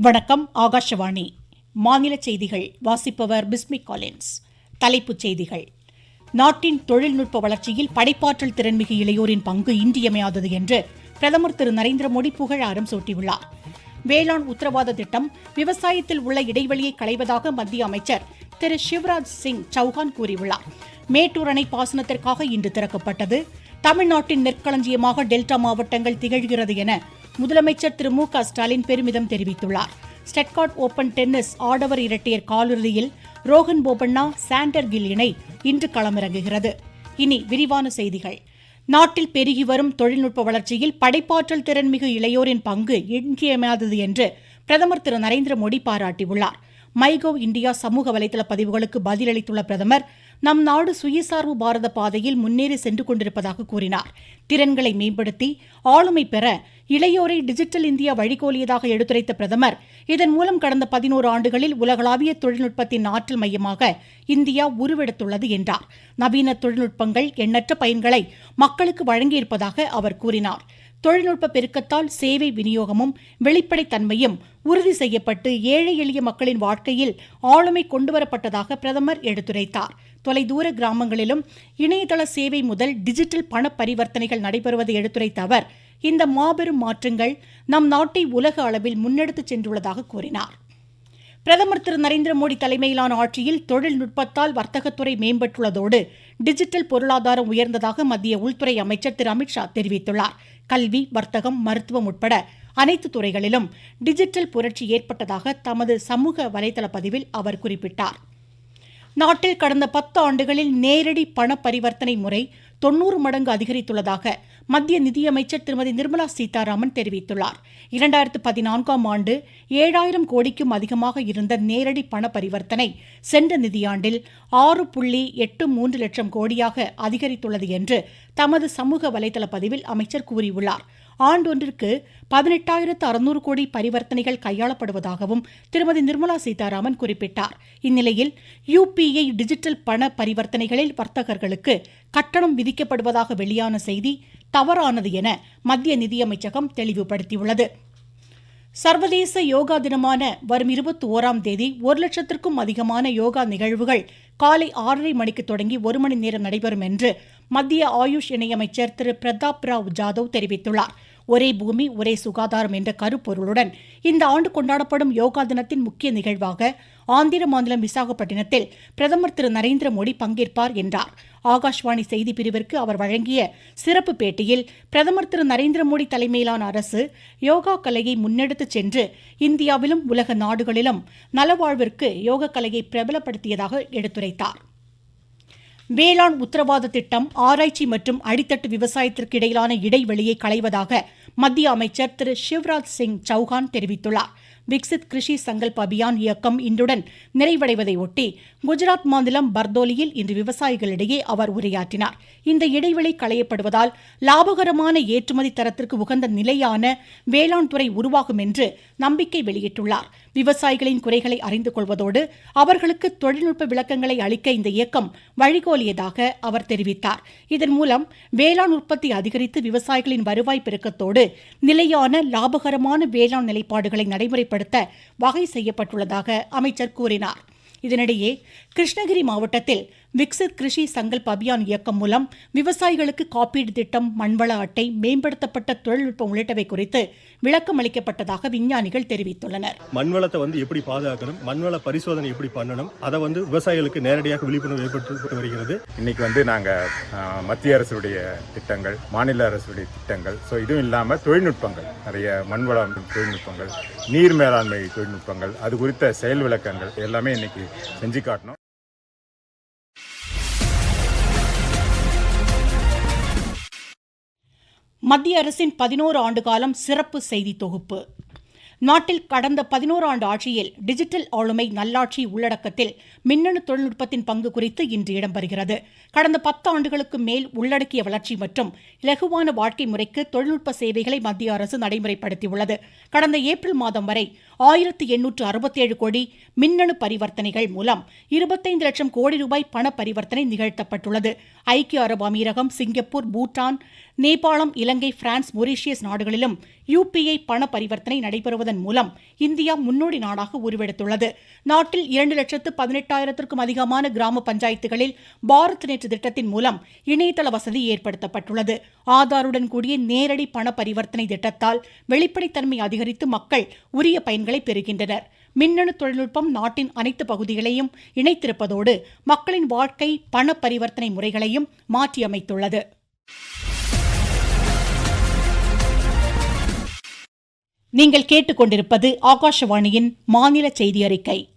வணக்கம் ஆகாஷவாணி. மாநில செய்திகள் வாசிப்பவர் பிஸ்மி காலின்ஸ். தலைப்புச் செய்திகள். நாட்டின் தொழில்நுட்ப வளர்ச்சியில் படைப்பாற்றல் திறன்மிகு இளையோரின் பங்கு இன்றியமையாதது என்று பிரதமர் திரு. நரேந்திர மோடி புகழாரம் சூட்டியுள்ளார். வேளாண் உத்தரவாத திட்டம் விவசாயத்தில் உள்ள இடைவெளியை களைவதாக மத்திய அமைச்சர் திரு. சிவராஜ் சிங் சௌஹான் கூறியுள்ளார். மேட்டூர் அணை பாசனத்திற்காக இன்று திறக்கப்பட்டது. தமிழ்நாட்டின் நெற்களஞ்சியமாக டெல்டா மாவட்டங்கள் திகழ்கிறது என முதலமைச்சர் திரு மு க ஸ்டாலின் பெருமிதம் தெரிவித்துள்ளார். ஸ்டெட்காட் ஓபன் டென்னிஸ் ஆடவர் இரட்டையர் காலிறுதியில் ரோஹன் போபண்ணா சாண்டர் கில் இணை இன்று களமிறங்குகிறது. இனி விரிவான செய்திகள். நாட்டில் பெருகி வரும் தொழில்நுட்ப வளர்ச்சியில் படைப்பாற்றல் திறன்மிகு இளையோரின் பங்கு இன்றியமையாதது என்று பிரதமர் திரு நரேந்திர மோடி பாராட்டியுள்ளார். மைகோ இந்தியா சமூக வலைதள பதிவுகளுக்கு பதிலளித்துள்ள பிரதமர் நம் நாடு சுயசார்பு பாரத பாதையில் முன்னேறி சென்று கொண்டிருப்பதாக கூறினார். திறன்களை மேம்படுத்தி ஆளுமை பெற இளையோரை டிஜிட்டல் இந்தியா வழிகோலியதாக எடுத்துரைத்த பிரதமர் இதன் மூலம் கடந்த பதினோரு ஆண்டுகளில் உலகளாவிய தொழில்நுட்பத்தின் ஆற்றல் மையமாக இந்தியா உருவெடுத்துள்ளது என்றார். நவீன தொழில்நுட்பங்கள் எண்ணற்ற பயன்களை மக்களுக்கு வழங்கியிருப்பதாக அவர் கூறினார். தொழில்நுட்ப பெருக்கத்தால் சேவை விநியோகமும் வெளிப்படைத்தன்மையும் உறுதி செய்யப்பட்டு ஏழை எளிய மக்களின் வாழ்க்கையில் ஆளுமை கொண்டுவரப்பட்டதாக பிரதமர் எடுத்துரைத்தார். தொலைதூர கிராமங்களிலும் இணையதள சேவை முதல் டிஜிட்டல் பண பரிவர்த்தனைகள் நடைபெறுவதை எடுத்துரைத்த அவர் இந்த மாபெரும் மாற்றங்கள் நம் நாட்டை உலக அளவில் முன்னெடுத்துச் சென்றுள்ளதாக கூறினார். பிரதமர் திரு நரேந்திர மோடி தலைமையிலான ஆட்சியில் தொழில்நுட்பத்தால் வர்த்தகத்துறை மேம்பட்டுள்ளதோடு டிஜிட்டல் பொருளாதாரம் உயர்ந்ததாக மத்திய உள்துறை அமைச்சர் திரு அமித்ஷா தெரிவித்துள்ளார். கல்வி வர்த்தகம் மருத்துவம் உட்பட அனைத்து துறைகளிலும் டிஜிட்டல் புரட்சி ஏற்பட்டதாக தமது சமூக வலைதள பதிவில் அவர் குறிப்பிட்டார். நாட்டில் கடந்த பத்து ஆண்டுகளில் நேரடி பண பரிவர்த்தனை முறை தொன்னூறு மடங்கு அதிகரித்துள்ளதாக மத்திய நிதியமைச்சர் திருமதி நிர்மலா சீதாராமன் தெரிவித்துள்ளார். இரண்டாயிரத்து பதினான்காம் ஆண்டு ஏழாயிரம் கோடிக்கும் அதிகமாக இருந்த நேரடி பண பரிவர்த்தனை சென்ற நிதியாண்டில் ஆறு புள்ளி எட்டு மூன்று லட்சம் கோடியாக அதிகரித்துள்ளது என்று தமது சமூக வலைதள பதிவில் அமைச்சர் கூறியுள்ளார். ஆண்டொன்றிற்கு பதினெட்டாயிரத்து அறுநூறு கோடி பரிவர்த்தனைகள் கையாளப்படுவதாகவும் திருமதி நிர்மலா சீதாராமன் குறிப்பிட்டார். இந்நிலையில் யுபிஐ டிஜிட்டல் பண பரிவர்த்தனைகளில் வர்த்தகர்களுக்கு கட்டணம் விதிக்கப்படுவதாக வெளியான செய்தி தவறானது என மத்திய நிதியமைச்சகம் தெளிவுபடுத்தியுள்ளது. சர்வதேச யோகா தினமான வரும் இருபத்தி ஓராம் தேதி ஒரு லட்சத்திற்கும் அதிகமான யோகா நிகழ்வுகள் காலை ஆறரை மணிக்கு தொடங்கி ஒரு மணி நேரம் நடைபெறும் என்று மத்திய ஆயுஷ் இணையமைச்சர் திரு பிரதாப் ராவ் ஜாதவ் தெரிவித்துள்ளார். ஒரே பூமி ஒரே சுகாதாரம் என்ற கருப்பொருளுடன் இந்த ஆண்டு கொண்டாடப்படும் யோகா தினத்தின் முக்கிய நிகழ்வாக ஆந்திர மாநிலம் விசாகப்பட்டினத்தில் பிரதமர் திரு நரேந்திர மோடி பங்கேற்பார் என்றார். ஆகாஷ்வாணி செய்தி பிரிவிற்கு அவர் வழங்கிய சிறப்பு பேட்டியில் பிரதமர் திரு நரேந்திர மோடி தலைமையிலான அரசு யோகா கலையை முன்னெடுத்துச் சென்று இந்தியாவிலும் உலக நாடுகளிலும் நலவாழ்விற்கு யோக கலையை பிரபலப்படுத்தியதாக எடுத்துரைத்தார். வேளாண் உத்தரவாத திட்டம் ஆராய்ச்சி மற்றும் அடித்தட்டு விவசாயத்திற்கு இடையிலான இடைவெளியை களைவதாக மத்திய அமைச்சர் திரு சிவராஜ் சிங் சௌஹான் தெரிவித்துள்ளார். விக்சித் கிருஷி சங்கல்ப் அபியான் இயக்கம் இன்றுடன் நிறைவடைவதை ஒட்டி குஜராத் மாநிலம் பர்தோலியில் இன்று விவசாயிகளிடையே அவர் உரையாற்றினார். இந்த இடைவெளி களையப்படுவதால் லாபகரமான ஏற்றுமதி தரத்திற்கு உகந்த நிலையான வேளாண் துறை உருவாகும் என்று நம்பிக்கை வெளியிட்டுள்ளார். விவசாயிகளின் குறைகளை அறிந்து கொள்வதோடு அவர்களுக்கு தொழில்நுட்ப விளக்கங்களை அளிக்க இந்த இயக்கம் வழிகோலியதாக அவர் தெரிவித்தார். இதன் மூலம் வேளாண் உற்பத்தி அதிகரித்து விவசாயிகளின் வருவாய் பெருக்கத்தோடு நிலையான லாபகரமான வேளாண் நிலைப்பாடுகளை நடைமுறைப்படுத்த வகை செய்யப்பட்டுள்ளதாக அமைச்சர் கூறினார். இதனிடையே கிருஷ்ணகிரி மாவட்டத்தில் விக்சித் கிருஷி சங்கல்ப் அபியான் இயக்கம் மூலம் விவசாயிகளுக்கு காப்பீடு திட்டம் மண்வள அட்டை மேம்படுத்தப்பட்ட தொழில்நுட்பம் உள்ளிட்டவை குறித்து விளக்கம் அளிக்கப்பட்டதாக விஞ்ஞானிகள் தெரிவித்துள்ளனர். மண்வளத்தை வந்து எப்படி பாதுகாக்கணும் மண்வள பரிசோதனை எப்படி பண்ணணும் அதை வந்து விவசாயிகளுக்கு நேரடியாக விழிப்புணர்வு ஏற்பட்டு வருகிறது. இன்னைக்கு வந்து நாங்கள் மத்திய அரசுடைய திட்டங்கள் மாநில அரசுடைய திட்டங்கள் ஸோ இதுவும் இல்லாமல் தொழில்நுட்பங்கள் நிறைய மண்வளம் தொழில்நுட்பங்கள் நீர் மேலாண்மை தொழில்நுட்பங்கள் அது குறித்த செயல் விளக்கங்கள் எல்லாமே இன்னைக்கு செஞ்சு காட்டணும். மத்திய அரசின் பதினோரு ஆண்டு காலம் சிறப்பு செய்தி தொகுப்பு. நாட்டில் கடந்த பதினோரு ஆண்டு ஆட்சியில் டிஜிட்டல் ஆளுமை நல்லாட்சி உள்ளடக்கத்தில் மின்னணு தொழில்நுட்பத்தின் பங்கு குறித்து இன்று இடம்பெறுகிறது. கடந்த பத்து ஆண்டுகளுக்கு மேல் உள்ளடக்கிய வளர்ச்சி மற்றும் இலகுவான வாழ்க்கை முறைக்கு தொழில்நுட்ப சேவைகளை மத்திய அரசு நடைமுறைப்படுத்தியுள்ளது. கடந்த ஏப்ரல் மாதம் வரை ஆயிரத்து எண்ணூற்று அறுபத்தேழு கோடி மின்னணு பரிவர்த்தனைகள் மூலம் இருபத்தைந்து லட்சம் கோடி ரூபாய் பண பரிவர்த்தனை நிகழ்த்தப்பட்டுள்ளது. ஐக்கிய அரபு அமீரகம் சிங்கப்பூர் பூட்டான் நேபாளம் இலங்கை பிரான்ஸ் மொரீஷியஸ் நாடுகளிலும் யுபிஐ பண பரிவர்த்தனை நடைபெறுவதன் மூலம் இந்தியா முன்னோடி நாடாக உருவெடுத்துள்ளது. நாட்டில் இரண்டு லட்சத்து பதினெட்டாயிரத்திற்கும் அதிகமான கிராம பஞ்சாயத்துகளில் பாரத் நெட் திட்டத்தின் மூலம் இணையதள வசதி ஏற்படுத்தப்பட்டுள்ளது. ஆதாருடன் கூடிய நேரடி பண பரிவர்த்தனை திட்டத்தால் வெளிப்படைத்தன்மை அதிகரித்து மக்கள் உரிய பயன்களை பெறுகின்றனர். மின்னணு தொழில்நுட்பம் நாட்டின் அனைத்து பகுதிகளையும் இணைத்திருப்பதோடு மக்களின் வாழ்க்கை பண பரிவர்த்தனை முறைகளையும் மாற்றியமைத்துள்ளது. நீங்கள் கேட்டுக்கொண்டிருப்பது ஆகாஷவாணியின் மாநில செய்தி அறிக்கை.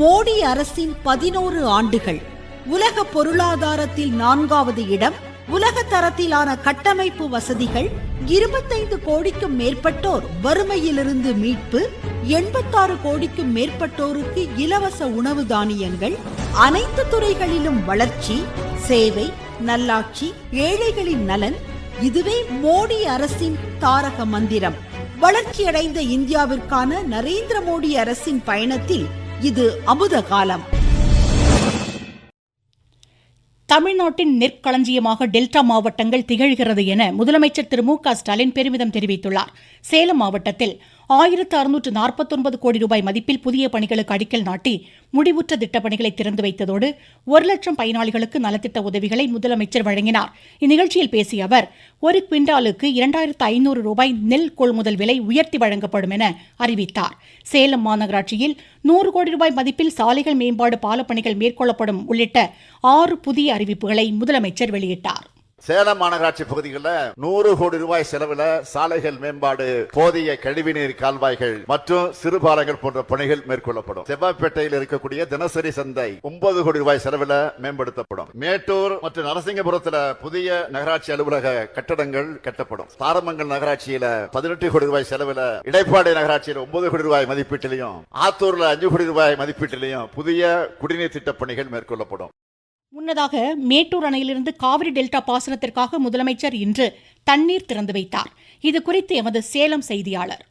மோடி அரசின் பதினோரு ஆண்டுகள். உலக பொருளாதாரத்தில் நான்காவது இடம் உலக தரத்திலான கட்டமைப்பு வசதிகள் இருபத்தைந்து கோடிக்கும் மேற்பட்டோர் வறுமையிலிருந்து மீட்பு எண்பத்தாறு கோடிக்கும் மேற்பட்டோருக்கு இலவச உணவு தானியங்கள் அனைத்து துறைகளிலும் வளர்ச்சி சேவை நல்லாட்சி ஏழைகளின் நலன் இதுவே மோடி அரசின் தாரக மந்திரம். வளர்ச்சியடைந்த இந்தியாவிற்கான நரேந்திர மோடி அரசின் பயணத்தில் இது அமுத காலம் தமிழ்நாட்டின் நெற்களஞ்சியமாக டெல்டா மாவட்டங்கள் திகழ்கிறது என முதலமைச்சர் திரு மு க ஸ்டாலின் பெருமிதம் தெரிவித்துள்ளார். சேலம் மாவட்டத்தில் ஆயிரத்து அறுநூற்று நாற்பத்தொன்பது கோடி ரூபாய் மதிப்பில் புதிய பணிகளுக்கு அடிக்கல் நாட்டி முடிவுற்ற திட்டப்பணிகளை திறந்து வைத்ததோடு ஒரு லட்சம் பயனாளிகளுக்கு நலத்திட்ட உதவிகளை முதலமைச்சர் வழங்கினார். இந்நிகழ்ச்சியில் பேசிய அவர் ஒரு குவிண்டாலுக்கு இரண்டாயிரத்து ஐநூறு ரூபாய் நெல் கொள்முதல் விலை உயர்த்தி வழங்கப்படும் என அறிவித்தார். சேலம் மாநகராட்சியில் நூறு கோடி ரூபாய் மதிப்பில் சாலைகள் மேம்பாடு பாலப்பணிகள் மேற்கொள்ளப்படும் உள்ளிட்ட ஆறு புதிய அறிவிப்புகளை முதலமைச்சர் வெளியிட்டார். சேலம் மாநகராட்சி பகுதிகளில் நூறு கோடி ரூபாய் செலவில் சாலைகள் மேம்பாடு போதிய கழிவுநீர் கால்வாய்கள் மற்றும் சிறுபாலங்கள் போன்ற பணிகள் மேற்கொள்ளப்படும். செவ்வாய்ப்பேட்டையில் இருக்கக்கூடிய தினசரி சந்தை ஒன்பது கோடி ரூபாய் செலவில் மேம்படுத்தப்படும். மேட்டூர் மற்றும் நரசிங்கபுரத்தில் புதிய நகராட்சி அலுவலக கட்டடங்கள் கட்டப்படும். தாரமங்கல் நகராட்சியில பதினெட்டு கோடி ரூபாய் செலவில் இடைப்பாடி நகராட்சியில் ஒன்பது கோடி ரூபாய் மதிப்பீட்டிலையும் ஆத்தூர்ல அஞ்சு கோடி ரூபாய் மதிப்பீட்டிலையும் புதிய குடிநீர் திட்ட பணிகள் மேற்கொள்ளப்படும். முன்னதாக மேட்டூர் அணையிலிருந்து காவிரி டெல்டா பாசனத்திற்காக முதலமைச்சர் இன்று தண்ணீர் திறந்து வைத்தார். இது குறித்து எமது சேலம் செய்தியாளர்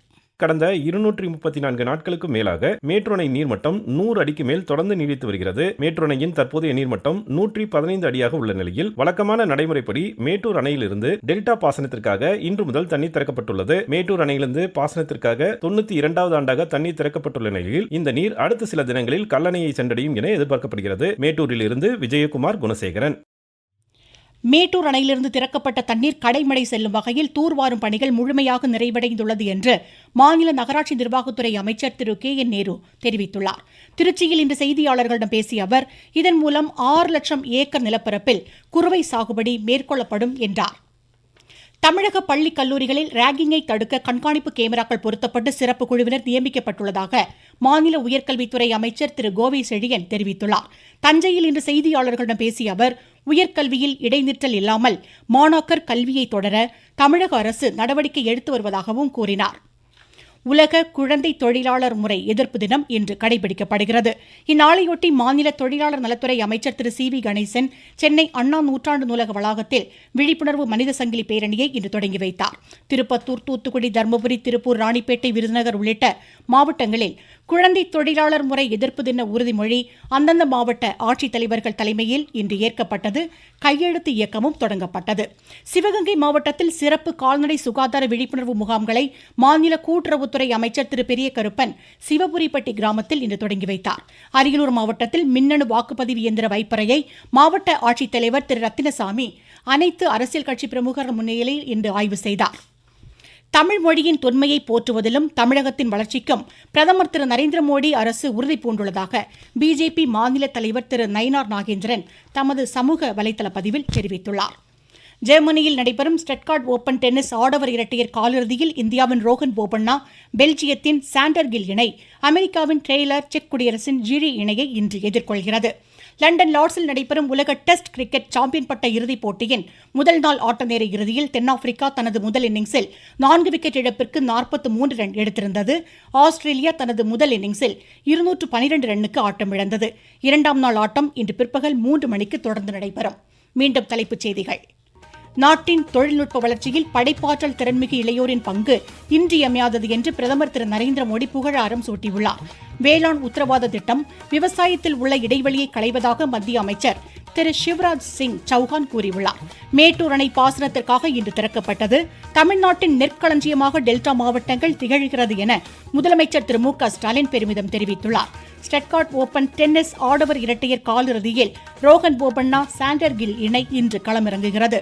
கடந்த இருநூற்றி முப்பத்தி நான்கு நாட்களுக்கு மேலாக மேட்டூர் நீர்மட்டம் நூறு அடிக்கு மேல் தொடர்ந்து நீடித்து வருகிறது. மேட்டூர் அணையின் தற்போதைய நீர்மட்டம் நூற்றி பதினைந்து அடியாக உள்ள நிலையில் வழக்கமான நடைமுறைப்படி மேட்டூர் அணையிலிருந்து டெல்டா பாசனத்திற்காக இன்று முதல் தண்ணீர் திறக்கப்பட்டுள்ளது. மேட்டூர் அணையிலிருந்து பாசனத்திற்காக தொண்ணூத்தி இரண்டாவது ஆண்டாக தண்ணீர் திறக்கப்பட்டுள்ள நிலையில் இந்த நீர் அடுத்த சில தினங்களில் கல்லணையை சென்றடையும் என எதிர்பார்க்கப்படுகிறது. மேட்டூரில் இருந்து விஜயகுமார் குணசேகரன். மேட்டூர் அணையிலிருந்து திறக்கப்பட்ட தண்ணீர் கடைமடை செல்லும் வகையில் தூர்வாரும் பணிகள் முழுமையாக நிறைவடைந்துள்ளது என்று மாநில நகராட்சி நிர்வாகத்துறை அமைச்சர் திரு கே என் நேரு தெரிவித்துள்ளார். திருச்சியில் இன்று செய்தியாளர்களிடம் பேசிய அவர் இதன் மூலம் ஆறு லட்சம் ஏக்கர் நிலப்பரப்பில் குறுவை சாகுபடி மேற்கொள்ளப்படும் என்றார். தமிழக பள்ளி கல்லூரிகளில் ராகிங்கை தடுக்க கண்காணிப்பு கேமராக்கள் பொருத்தப்பட்டு சிறப்பு குழுவினர் நியமிக்கப்பட்டுள்ளதாக மாநில உயர்கல்வித்துறை அமைச்சர் திரு. கோவை செழியன் தெரிவித்துள்ளார். தஞ்சையில் இன்று செய்தியாளர்களிடம் பேசிய அவர் உயர்கல்வியில் இடைநிற்றல் இல்லாமல் மாணாக்கர் கல்வியை தொடர தமிழக அரசு நடவடிக்கை எடுத்து வருவதாகவும் கூறினார். உலக குழந்தை தொழிலாளர் முறை எதிர்ப்பு தினம் இன்று கடைபிடிக்கப்படுகிறது. இந்நாளையொட்டி மாநில தொழிலாளர் நலத்துறை அமைச்சர் திரு சி வி கணேசன் சென்னை அண்ணா நூற்றாண்டு நூலக வளாகத்தில் விழிப்புணர்வு மனித சங்கிலி பேரணியை இன்று தொடங்கி வைத்தார். திருப்பத்தூர் தூத்துக்குடி தருமபுரி திருப்பூர் ராணிப்பேட்டை விருதுநகர் உள்ளிட்ட மாவட்டங்களில் குழந்தை தொழிலாளர் முறை எதிர்ப்பு தின உறுதிமொழி அந்தந்த மாவட்ட ஆட்சித்தலைவர்கள் தலைமையில் இன்று ஏற்கப்பட்டது. கையெழுத்து இயக்கமும் தொடங்கப்பட்டது. சிவகங்கை மாவட்டத்தில் சிறப்பு கால்நடை சுகாதார விழிப்புணர்வு முகாம்களை மாநில கூட்டுறவுத்துறை அமைச்சர் திரு. பெரிய கருப்பன் சிவபுரிப்பட்டி கிராமத்தில் இன்று தொடங்கி வைத்தார். அரியலூர் மாவட்டத்தில் மின்னணு வாக்குப்பதிவு இயந்திர வைப்பறையை மாவட்ட ஆட்சித்தலைவர் திரு. ரத்தினசாமி அனைத்து அரசியல் கட்சி பிரமுகர் முன்னிலையில் இன்று ஆய்வு செய்தார். தமிழ் மொழியின் தொன்மையை போற்றுவதிலும் தமிழகத்தின் வளர்ச்சிக்கும் பிரதமர் திரு நரேந்திர மோடி அரசு உறுதி பூண்டுள்ளதாக பிஜேபி மாநில தலைவர் திரு நயினார் நாகேந்திரன் தமது சமூக வலைதள பதிவில் தெரிவித்துள்ளார். ஜெர்மனியில் நடைபெறும் ஸ்டெட்கார்ட் ஓபன் டென்னிஸ் ஆடவர் இரட்டையர் காலிறுதியில் இந்தியாவின் ரோஹன் போபண்ணா பெல்ஜியத்தின் சாண்டர் கில் இணை அமெரிக்காவின் ட்ரெய்லர் செக் குடியரசின் ஜிரி இணையை இன்று எதிர்கொள்கிறது. லண்டன் லார்ட்ஸில் நடைபெறும் உலக டெஸ்ட் கிரிக்கெட் சாம்பியன் பட்ட இறுதிப் போட்டியின் முதல் நாள் ஆட்ட நேர இறுதியில் தென்னாப்பிரிக்கா தனது முதல் இன்னிங்ஸில் நான்கு விக்கெட் இழப்பிற்கு நாற்பத்து மூன்று ரன் எடுத்திருந்தது. ஆஸ்திரேலியா தனது முதல் இன்னிங்ஸில் இருநூற்று பனிரெண்டு ரன்னுக்கு ஆட்டமிழந்தது இரண்டாம் நாள் ஆட்டம் இன்று பிற்பகல் மூன்று மணிக்கு தொடர்ந்து நடைபெறும். மீண்டும் தலைப்புச் செய்திகள். நாட்டின் தொழில்நுட்ப வளர்ச்சியில் படைப்பாற்றல் திறன்மிகு இளையோரின் பங்கு இன்றியமையாதது என்று பிரதமர் திரு நரேந்திர மோடி புகழாரம் சூட்டியுள்ளார். வேளாண் உத்தரவாத திட்டம் விவசாயத்தில் உள்ள இடைவெளியை களைவதாக மத்திய அமைச்சர் திரு சிவராஜ் சிங் சௌஹான் கூறியுள்ளார். மேட்டூர் அணை பாசனத்திற்காக இன்று திறக்கப்பட்டது. தமிழ்நாட்டின் நெற்களஞ்சியமாக டெல்டா மாவட்டங்கள் திகழ்கிறது என முதலமைச்சர் திரு மு க ஸ்டாலின் பெருமிதம் தெரிவித்துள்ளார். ஸ்டெட்கார்ட் ஓபன் டென்னிஸ் ஆடவர் இரட்டையர் காலிறுதியில் ரோஹன் போபண்ணா சாண்டர் கில் இணை இன்று களமிறங்குகிறது.